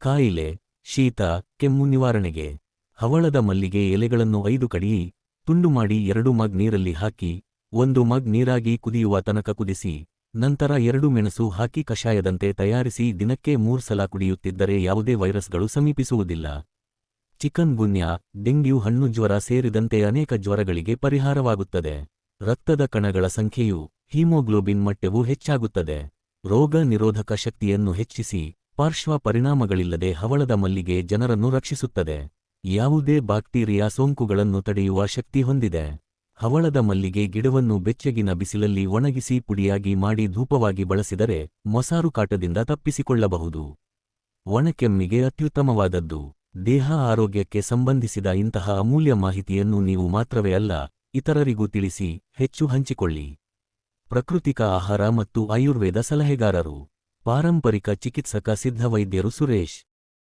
ಕಾಯಿಲೆ, ಶೀತ, ಕೆಮ್ಮು ನಿವಾರಣೆಗೆ. ಹವಳದ ಮಲ್ಲಿಗೆ ಎಲೆಗಳನ್ನು ಐದು ಕಡಿ, ತುಂಡು ಮಾಡಿ ಎರಡು ಮಗ್ ನೀರಲ್ಲಿ ಹಾಕಿ, ಒಂದು ಮಗ್ ನೀರಾಗಿ ಕುದಿಯುವ ತನಕ ಕುದಿಸಿ, ನಂತರ ಎರಡು ಮೆಣಸು ಹಾಕಿ ಕಷಾಯದಂತೆ ತಯಾರಿಸಿ ದಿನಕ್ಕೆ ಮೂರು ಸಲ ಕುಡಿಯುತ್ತಿದ್ದರೆ ಯಾವುದೇ ವೈರಸ್ಗಳು ಸಮೀಪಿಸುವುದಿಲ್ಲ. ಚಿಕನ್ ಗುನ್ಯಾ, ಡೆಂಗ್ಯೂ ಹಣ್ಣು ಜ್ವರ ಸೇರಿದಂತೆ ಅನೇಕ ಜ್ವರಗಳಿಗೆ ಪರಿಹಾರವಾಗುತ್ತದೆ. ರಕ್ತದ ಕಣಗಳ ಸಂಖ್ಯೆಯು ಹೀಮೋಗ್ಲೋಬಿನ್ ಮಟ್ಟವು ಹೆಚ್ಚಾಗುತ್ತದೆ. ರೋಗ ನಿರೋಧಕ ಶಕ್ತಿಯನ್ನು ಹೆಚ್ಚಿಸಿ ಪಾರ್ಶ್ವ ಪರಿಣಾಮಗಳಿಲ್ಲದೆ ಹವಳದ ಮಲ್ಲಿಗೆ ಜನರನ್ನು ರಕ್ಷಿಸುತ್ತದೆ. ಯಾವುದೇ ಬ್ಯಾಕ್ಟೀರಿಯಾ ಸೋಂಕುಗಳನ್ನು ತಡೆಯುವ ಶಕ್ತಿ ಹೊಂದಿದೆ. ಹವಳದ ಮಲ್ಲಿಗೆ ಗಿಡವನ್ನು ಬೆಚ್ಚಗಿನ ಬಿಸಿಲಲ್ಲಿ ಒಣಗಿಸಿ ಪುಡಿಯಾಗಿ ಮಾಡಿ ಧೂಪವಾಗಿ ಬಳಸಿದರೆ ಮೊಸಾರು ಕಾಟದಿಂದ ತಪ್ಪಿಸಿಕೊಳ್ಳಬಹುದು. ಒಣಕೆಮ್ಮಿಗೆ ಅತ್ಯುತ್ತಮವಾದದ್ದು. ದೇಹ ಆರೋಗ್ಯಕ್ಕೆ ಸಂಬಂಧಿಸಿದ ಇಂತಹ ಅಮೂಲ್ಯ ಮಾಹಿತಿಯನ್ನು ನೀವು ಮಾತ್ರವೇ ಅಲ್ಲ, ಇತರರಿಗೂ ತಿಳಿಸಿ, ಹೆಚ್ಚು ಹಂಚಿಕೊಳ್ಳಿ. ಪ್ರಕೃತಿಕ ಆಹಾರ ಮತ್ತು ಆಯುರ್ವೇದ ಸಲಹೆಗಾರರು. ಪಾರಂಪರಿಕ ಚಿಕಿತ್ಸಕ ಸಿದ್ಧವೈದ್ಯರು ಸುರೇಶ್